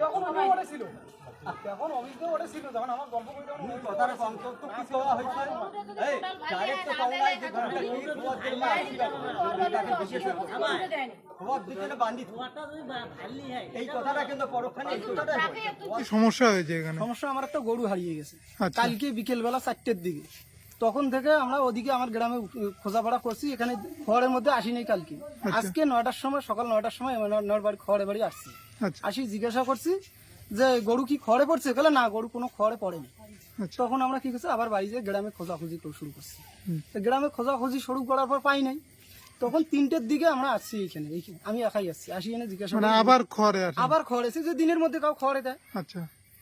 তখন যখন আমার গল্প করে হয়েছে। এই ডাইরেক্ট তো যে কি তাকে সমস্যা হয়েছে এখানে? সমস্যা আমার একটা গরু হারিয়ে গেছে। আচ্ছা। কালকে বিকেল বেলা চারটের দিকে। তখন থেকে আমরা ওদিকে আমার গ্রামে খোঁজাপড়া করছি এখানে খড়ের মধ্যে আসিনি কালকে। আজকে নয়টার সময় সকাল নয়টার সময় নয় বাড়ি খড়ে বাড়ি আসছি। আচ্ছা। আসি জিজ্ঞাসা করছি যে গরু কি খড়ে পড়ছে? বলে না গরু কোনো খড়ে পড়েনি। আচ্ছা। তখন আমরা কি করছি আবার বাড়িতে গ্রামে খোঁজাখুঁজি শুরু করছি। গ্রামে খোঁজাখুঁজি শুরু করার পর পাই নাই। তখন তিনটের দিকে আমরা আসছি এইখানে আমি একাই আসছি। আসি এনে জিজ্ঞাসা মানে আবার খড়ে আবার খড় এসে যে দিনের মধ্যে কাউ খড়ে দেয়। আচ্ছা।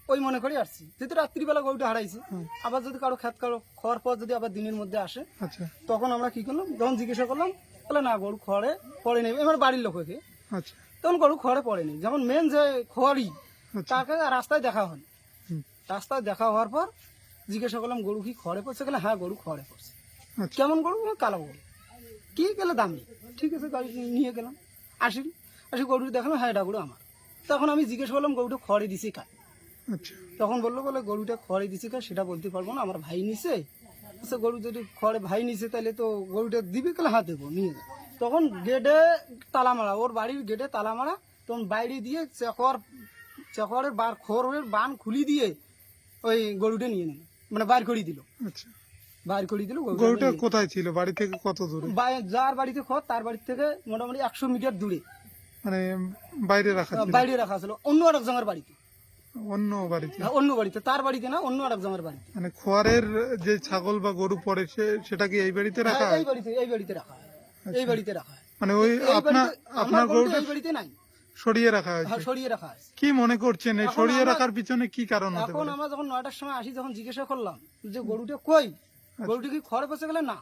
ওই মনে করে আসছি। যেহেতু রাত্রিবেলা গরুটা হারাইছি আবার যদি কারও খেত কারও খাওয়ার পর যদি আবার দিনের মধ্যে আসে আচ্ছা। তখন আমরা কি করলাম যখন জিজ্ঞাসা করলাম তাহলে না গরু খড়ে পড়ে নেই। এবার বাড়ির লোককে আচ্ছা। তখন গরু খড়ে পড়ে নেই। যেমন মেন যে খড়ি আচ্ছা। তাকে রাস্তায় দেখা হয়। রাস্তায় দেখা হওয়ার পর জিজ্ঞাসা করলাম গরু কি খড়ে পড়ছে? গেলে হ্যাঁ গরু খড়ে পড়ছে। কেমন গরু? কালো গরু। কি গেলে দামি ঠিক আছে গাড়ি নিয়ে গেলাম। আসি। আসি গরু দেখলাম হ্যাঁ এটা গরু আমার। তখন আমি জিজ্ঞেস করলাম গরুটা খড়ে দিছি আচ্ছা তখন বলল বলে গরুটা খড়ে দিছে কা সেটা বলতে পারব না আমার ভাই নিছে। আচ্ছা গরু যদি খড়ে ভাই নিছে তাহলে তো গরুটা দিবে কালে হাত দেবো নিয়ে তখন গেটে তালা মারা ওর বাড়ির গেটে তালা মারা তখন বাইরে দিয়ে চেকর চেকরের বার খড়ের বান খুলি দিয়ে ওই গরুটা নিয়ে নিল মানে বাইর করে দিল। আচ্ছা। বাইর করে দিল গরুটা কোথায় ছিল? বাড়ি থেকে কত দূরে? যার বাড়িতে খড় তার বাড়ি থেকে মোটামুটি একশো মিটার দূরে। মানে বাইরে রাখা বাইরে রাখা ছিল অন্য আরেক জনের বাড়িতে। অন্য বাড়িতে। অন্য বাড়িতে তার বাড়িতে না অন্য আরেক বাড়িতে। মানে খোয়ারের যে ছাগল বা গরু পড়ে সে- সেটা কি এই বাড়িতে রাখা হ্যাঁ, হয় এই বাড়িতে এই বাড়িতে রাখা হয়। এই বাড়িতে রাখা হয়। মানে ওই আপনার আপনার গরুটা এই বাড়িতে নাই। সরিয়ে রাখা হয়েছে? হ্যাঁ, সরিয়ে রাখা কি মনে করছেন? এই সরিয়ে রাখার পিছনে কি কারণ হতে এখন আমরা যখন নয়টার সময় আসি যখন জিজ্ঞাসা করলাম যে গরুটা কই? গরুটা কি খড়ে পড়ছে গেলে না?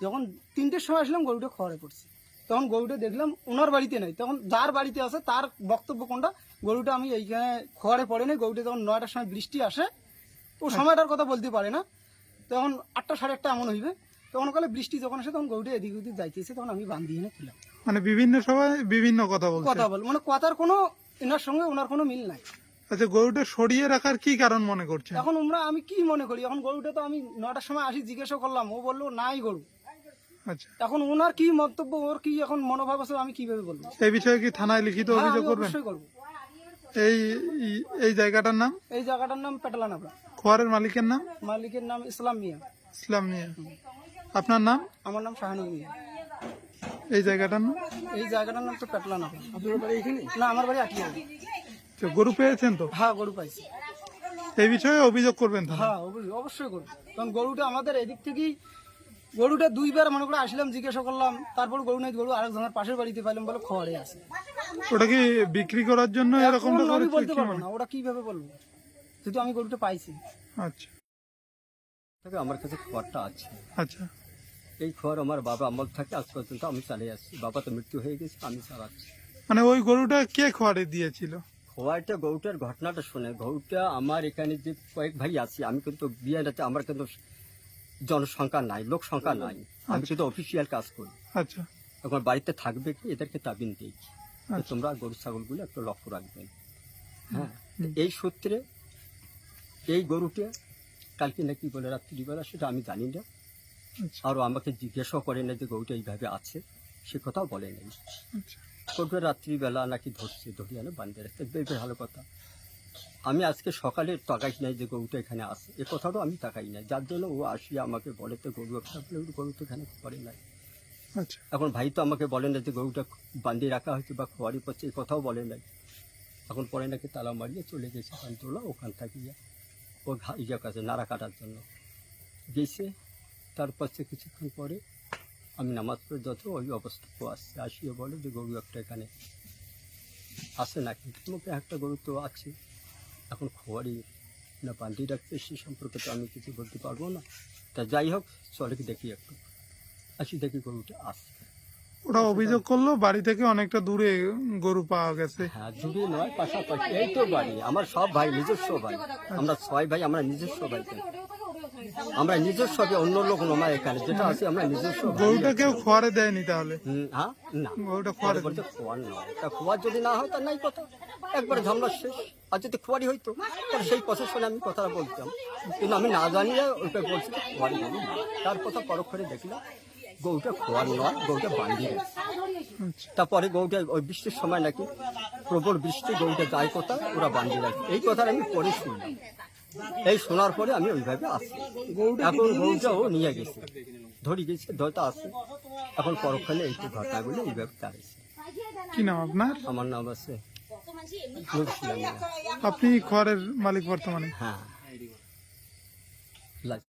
যখন তিনটের সময় আসলাম গরুটা খড়ে পড়ছে। তখন গরুটা দেখলাম ওনার বাড়িতে নাই। তখন যার বাড়িতে আছে তার বক্তব্য কোনটা? গরুটা আমি এইখানে খড়ে পড়ে নাই গরুটা যখন নয়টার সময় বৃষ্টি আসে ও সময়টার কথা বলতে পারে না। তখন আটটা সাড়ে আটটা এমন হইবে। তখন কালে বৃষ্টি যখন আসে তখন গরুটা এদিক ওদিক যাইতেছে তখন আমি বান্ধি এনে খুললাম। মানে বিভিন্ন সময় বিভিন্ন কথা বলছে? কথা বল মানে কথার কোনো এনার সঙ্গে ওনার কোনো মিল নাই। আচ্ছা গরুটা সরিয়ে রাখার কি কারণ মনে করছে এখন আমরা আমি কি মনে করি? এখন গরুটা তো আমি নটার সময় আসি জিজ্ঞাসা করলাম ও বলল নাই গরু। আচ্ছা এখন ওনার কি মন্তব্য ওর কি এখন মনোভাব আছে আমি কীভাবে বলব? এই বিষয়ে কি থানায় লিখিত হ্যাঁ, অভিযোগ করবেন? অবশ্যই করব। এই এই- জায়গাটার নাম? এই জায়গাটার নাম পেটালানাবড়া খোয়ারের মালিকের নাম? মালিকের নাম ইসলাম মিয়া। ইসলাম মিয়া। আপনার নাম? আমার নাম শাহানুর মিয়া। এই জায়গাটার নাম? এই জায়গাটার নাম তো পেটলানাবড়া আপনার বাড়ি এখানে? না আমার বাড়ি আটিয়া তো গরু পেয়েছেন তো? হ্যাঁ গরু পাইছি। এই বিষয়ে অভিযোগ করবেন হ্যাঁ অবশ্যই- অবশ্যই করব। কারণ গরুটা আমাদের এদিক থেকেই গরুটা দুইবার মনে করে আসলাম জিজ্ঞাসা করলাম তারপর গরু নাই গরু আরেকজনের পাশের বাড়িতে পাইলাম বলে খড়ে আছে। ওটা কি বিক্রি করার জন্য আমি বলতে পারব না ওটা কীভাবে বলব? যেহেতু আমি গরুটা পাইছি। আচ্ছা। আমার কাছে খবরটা আছে। আচ্ছা। এই খবর আমার বাবা আমল থাকে আজ পর্যন্ত আমি চালিয়ে আসছি। বাবা তো মৃত্যু হয়ে গেছে আমি চালাচ্ছি। মানে ওই গরুটা কে খোয়ারে দিয়েছিল? খোয়াইটা গরুটার ঘটনাটা শুনে গরুটা আমার এখানে যে কয়েক ভাই আছে আমি কিন্তু বিয়েটাতে আমার কিন্তু জনসংখ্যা নাই লোক সংখ্যা নাই। আমি শুধু অফিসিয়াল কাজ করি। আচ্ছা। এখন বাড়িতে থাকবে কি? এদেরকে তাবিন দিই। যে আচ্ছা। তোমরা গরু ছাগলগুলো একটু লক্ষ্য রাখবেন হ্যাঁ? এই সূত্রে এই গরুটা কালকে নাকি বলে রাত্রিবেলা সেটা আমি জানি না। আচ্ছা। আরও আমাকে জিজ্ঞাসাও করে না যে গরুটা এইভাবে আছে। সে কথাও বলে নেই। আচ্ছা। গরুটা রাত্রিবেলা নাকি ধরছে ধরে আনে বান্ধে রাখতে। ভালো কথা। আমি আজকে সকালে তাকাই নাই যে গরুটা এখানে আসে এ কথাটাও আমি তাকাই নাই। যার জন্য ও আসিয়া আমাকে বলে তো গরু একটা বলে, গরু তো এখানে করে নাই। আচ্ছা। এখন ভাই তো আমাকে বলে না যে গরুটা বান্ধিয়ে রাখা হয়েছে বা খোয়ারি পড়ছে এই কথাও বলে নাই। এখন পরে নাকি তালা মারিয়ে চলে গেছে পানতোলা ওখান থেকে ও ইয়ে কাছে নাড়া কাটার জন্য। গেছে তারপর সে কিছুক্ষণ পরে আমি নামাজ পড়ে যত ওই অবস্থা ও আসছে আসিয়ে বলে যে গরু একটা এখানে আসে নাকি? তোমাকে একটা গরু তো আছে। এখন খোয়ারি না বান্ধি রাখতে সে সম্পর্কে তো আমি কিছু বলতে পারব না। তা যাই হোক, চলে দেখি একটু। আসি দেখি গরুটা আসছে। ওরা অভিযোগ করল বাড়ি থেকে অনেকটা দূরে গরু পাওয়া গেছে। হ্যাঁ দূরে নয় পাশাপাশি এই তো বাড়ি। আমার সব ভাই নিজস্ব ভাই আমরা ছয় ভাই আমরা নিজস্ব ভাই আমরা নিজস্ব অন্য লোক নয় এখানে যেটা আছে আমরা নিজস্ব গরুটা কেউ খোয়ারে দেয়নি তাহলে? হ্যাঁ না। গরুটা খোয়ারে বলতে খোয়ার নয়। তা খোয়ার যদি না হয় তার নাই কথা। একবার ঝামলা শেষ। আর যদি খোয়ারি হইতো তাহলে সেই কথা শুনে আমি কথাটা বলতাম। কিন্তু আমি না জানিয়ে ওটা বলছি খোয়ারি তার কথা পরক্ষণে দেখলাম। গরুটা খোয়ার নয় গরুটা বান্ধি গেছে আচ্ছা তারপরে গরুটা ওই বৃষ্টির সময় নাকি প্রবল বৃষ্টি গরুটা যায় কথা ওরা বান্ধি রাখে। এই কথাটা আমি পরে শুনলাম এই শোনার পরে আমি ওইভাবে আসি। এখন গরুটাও নিয়ে গেছে। ধরে গেছে ধরতে আসে। এখন পরক্ষণে এই যে ঘটনাগুলো এইভাবে চালিয়েছে কি নাম আপনার? আমার নাম আছে আপনি খড়ের মালিক বর্তমানে? হ্যাঁ।